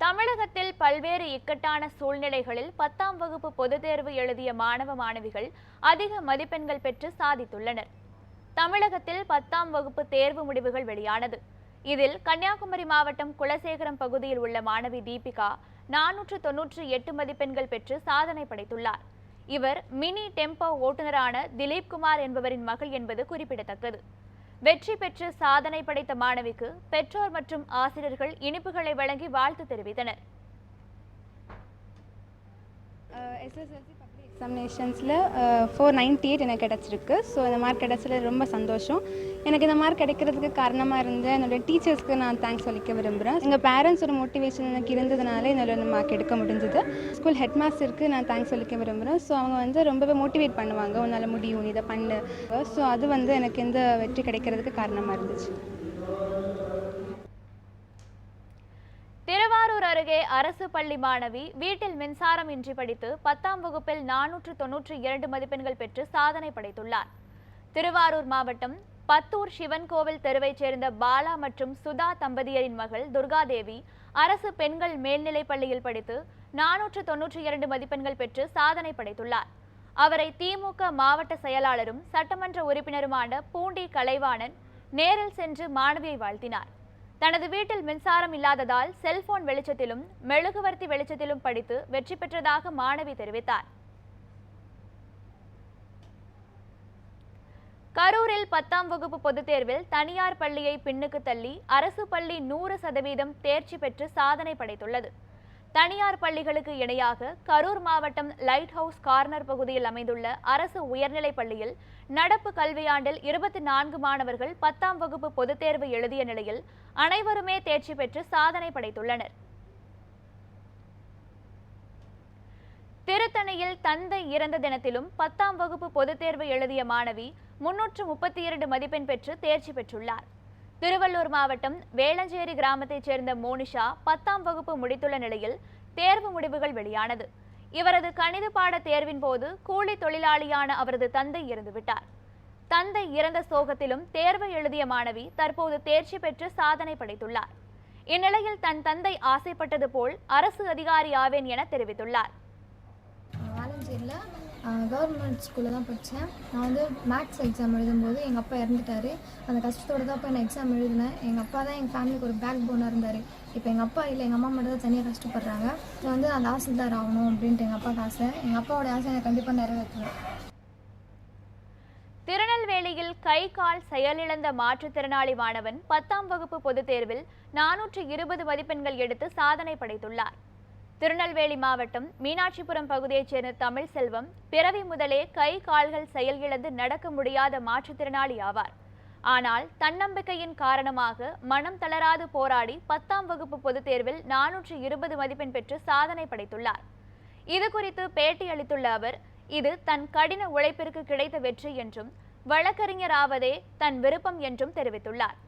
தமிழகத்தில் பல்வேறு இக்கட்டான சூழ்நிலைகளில் பத்தாம் வகுப்பு பொதுத் தேர்வு எழுதிய மாணவ மாணவிகள் அதிக மதிப்பெண்கள் பெற்று சாதித்துள்ளனர். தமிழகத்தில் பத்தாம் வகுப்பு தேர்வு முடிவுகள் வெளியானது. இதில் கன்னியாகுமரி மாவட்டம் குலசேகரம் பகுதியில் உள்ள மாணவி தீபிகா நானூற்று தொன்னூற்றி எட்டு மதிப்பெண்கள் பெற்று சாதனை படைத்துள்ளார். இவர் மினி டெம்போ ஓட்டுநரான திலீப் குமார் என்பவரின் மகள் என்பது குறிப்பிடத்தக்கது. வெற்றி பெற்று சாதனை படைத்த மாணவிக்கு பெற்றோர் மற்றும் ஆசிரியர்கள் இனிப்புகளை வழங்கி வாழ்த்து தெரிவித்தனர். எஸ்எஸ்எல்சி எக்ஸாமினேஷன்ஸில் ஃபோர் நைன்ட்டி எயிட் எனக்கு கிடச்சிருக்கு. ஸோ இந்த மார்க் கிடச்சதில் ரொம்ப சந்தோஷம். எனக்கு இந்த மார்க் கிடைக்கிறதுக்கு காரணமாக இருந்த என்னோடய டீச்சர்ஸ்க்கு நான் தேங்க்ஸ் சொல்லிக்க விரும்புகிறேன் எங்கள் பேரண்ட்ஸோட மோட்டிவேஷன் எனக்கு இருந்ததுனால என்னோட இந்த மார்க் எடுக்க முடிஞ்சது. ஸ்கூல் ஹெட் மாஸ்டருக்கு நான் தேங்க்ஸ் சொல்லிக்க விரும்புகிறேன் ஸோ அவங்க வந்து ரொம்பவே மோட்டிவேட் பண்ணுவாங்க. உன்னால் முடியும் நீ இதை பண்ணு. ஸோ அது வந்து எனக்கு இந்த வெற்றி கிடைக்கிறதுக்கு காரணமாக இருந்துச்சு. திருவாரூர் அருகே அரசு பள்ளி மாணவி வீட்டில் மின்சாரம் இன்றி படித்து பத்தாம் வகுப்பில் நானூற்று தொன்னூற்றி இரண்டு மதிப்பெண்கள் பெற்று சாதனை படைத்துள்ளார். திருவாரூர் மாவட்டம் பத்தூர் சிவன் கோவில் தெருவைச் சேர்ந்த பாலா மற்றும் சுதா தம்பதியரின் மகள் துர்காதேவி அரசு பெண்கள் மேல்நிலைப் பள்ளியில் படித்து நானூற்று தொன்னூற்றி இரண்டு மதிப்பெண்கள் பெற்று சாதனை படைத்துள்ளார். அவரை திமுக மாவட்ட செயலாளரும் சட்டமன்ற உறுப்பினருமான பூண்டி கலைவாணன் நேரில் சென்று மாணவியை வாழ்த்தினார். தனது வீட்டில் மின்சாரம் இல்லாததால் செல்போன் வெளிச்சத்திலும் மெழுகுவர்த்தி வெளிச்சத்திலும் படித்து வெற்றி பெற்றதாக மாணவி தெரிவித்தார். கரூரில் பத்தாம் வகுப்பு பொதுத் தேர்வில் தனியார் பள்ளியை பின்னுக்கு தள்ளி அரசு பள்ளி நூறு சதவீதம் தேர்ச்சி பெற்று சாதனை படைத்துள்ளது. தனியார் பள்ளிகளுக்கு இணையாக கரூர் மாவட்டம் லைட் ஹவுஸ் கார்னர் பகுதியில் அமைந்துள்ள அரசு உயர்நிலைப் பள்ளியில் நடப்பு கல்வியாண்டில் இருபத்தி நான்கு மாணவர்கள் பத்தாம் வகுப்பு பொதுத் தேர்வு எழுதிய நிலையில் அனைவருமே தேர்ச்சி பெற்று சாதனை படைத்துள்ளனர். திருத்தணியில் தந்தை இறந்த தினத்திலும் பத்தாம் வகுப்பு பொதுத் தேர்வு எழுதிய மாணவி முன்னூற்று முப்பத்தி இரண்டு மதிப்பெண் பெற்று தேர்ச்சி பெற்றுள்ளார். திருவள்ளூர் மாவட்டம் வேளஞ்சேரி கிராமத்தைச் சேர்ந்த மோனிஷா பத்தாம் வகுப்பு முடித்துள்ள நிலையில் தேர்வு முடிவுகள் வெளியானது. இவரது கணித பாட தேர்வின் போது கூலி தொழிலாளியான அவரது தந்தை இறந்துவிட்டார் தந்தை இறந்த சோகத்திலும் தேர்வு எழுதிய மாணவி தற்போது தேர்ச்சி பெற்று சாதனை படைத்துள்ளார். இந்நிலையில் தன் தந்தை ஆசைப்பட்டது போல் அரசு அதிகாரி ஆவேன் என தெரிவித்துள்ளார். கவர்மெண்ட் ஸ்கூலில் தான் படித்தேன் நான் வந்து மேக்ஸ் எக்ஸாம் எழுதும்போது எங்கள் அப்பா இறந்துட்டாரு. அந்த கஷ்டத்தோடு தான் போய் நான் எக்ஸாம் எழுதினேன். எங்கள் அப்பா தான் எங்கள் ஃபேமிலிக்கு ஒரு பேக் போனாக இருந்தார். இப்போ எங்கள் அப்பா இல்லை எங்கள் அம்மா மட்டும் தான் தனியாக கஷ்டப்படுறாங்க. ஸோ வந்து அந்த ஆசைதார் ஆகணும் அப்படின்ட்டு எங்கள் அப்பாவுக்கு ஆசை. எங்கள் அப்பாவோட ஆசை எனக்கு கண்டிப்பாக நிறைவேற்றுவேன். திருநெல்வேலியில் கை கால் செயலிழந்த மாற்றுத்திறனாளி மாணவன் பத்தாம் வகுப்பு பொதுத் தேர்வில் நானூற்று இருபது மதிப்பெண்கள் எடுத்து சாதனை படைத்துள்ளார். திருநெல்வேலி மாவட்டம் மீனாட்சிபுரம் பகுதியைச் சேர்ந்த தமிழ் செல்வம் பிறவி முதலே கை கால்கள் செயலிழந்து நடக்க முடியாத மாற்றுத்திறனாளி ஆவார். ஆனால் தன்னம்பிக்கையின் காரணமாக மனம் தளராது போராடி பத்தாம் வகுப்பு பொதுத் தேர்வில் நானூற்று இருபது மதிப்பெண் பெற்று சாதனை படைத்துள்ளார். இது குறித்து பேட்டியளித்துள்ள அவர் இது தன் கடின உழைப்பிற்கு கிடைத்த வெற்றி என்றும் வழக்கறிஞராவதே தன் விருப்பம் என்றும் தெரிவித்துள்ளார்.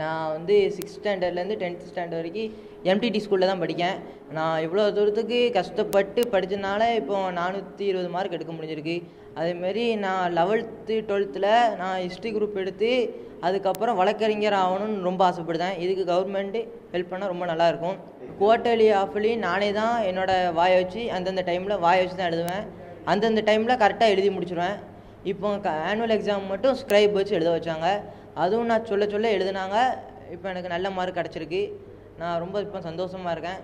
நான் வந்து சிக்ஸ்த் ஸ்டாண்டர்ட்லேருந்து டென்த் ஸ்டாண்டர்ட் வரைக்கும் எம்டிடி ஸ்கூலில் தான் படிக்கேன். நான் இவ்வளோ தூரத்துக்கு கஷ்டப்பட்டு படித்ததுனால இப்போ நானூற்றி இருபது மார்க் எடுக்க முடிஞ்சிருக்கு. அதேமாரி நான் லெவல்த்து டுவெல்த்தில் நான் ஹிஸ்ட்ரி குரூப் எடுத்து அதுக்கப்புறம் வழக்கறிஞர் ஆகணும்னு ரொம்ப ஆசைப்படுதேன். இதுக்கு கவர்மெண்ட்டு ஹெல்ப் பண்ணால் ரொம்ப நல்லாயிருக்கும் குவார்ட்டர்லி ஆஃப்லி நானே தான் என்னோடய வாயை வச்சு அந்தந்த டைமில் வாயை வச்சு தான் எழுதுவேன். அந்தந்த டைமில் கரெக்டாக எழுதி முடிச்சிடுவேன் இப்போ ஆனுவல் எக்ஸாம் மட்டும் ஸ்க்ரைப் வச்சு எழுத வச்சாங்க. அதுவும் நான் சொல்ல சொல்ல எழுதினாங்க. இப்போ எனக்கு நல்ல மார்க் கிடச்சிருக்கு. நான் ரொம்ப இப்போ சந்தோஷமாக இருக்கேன்.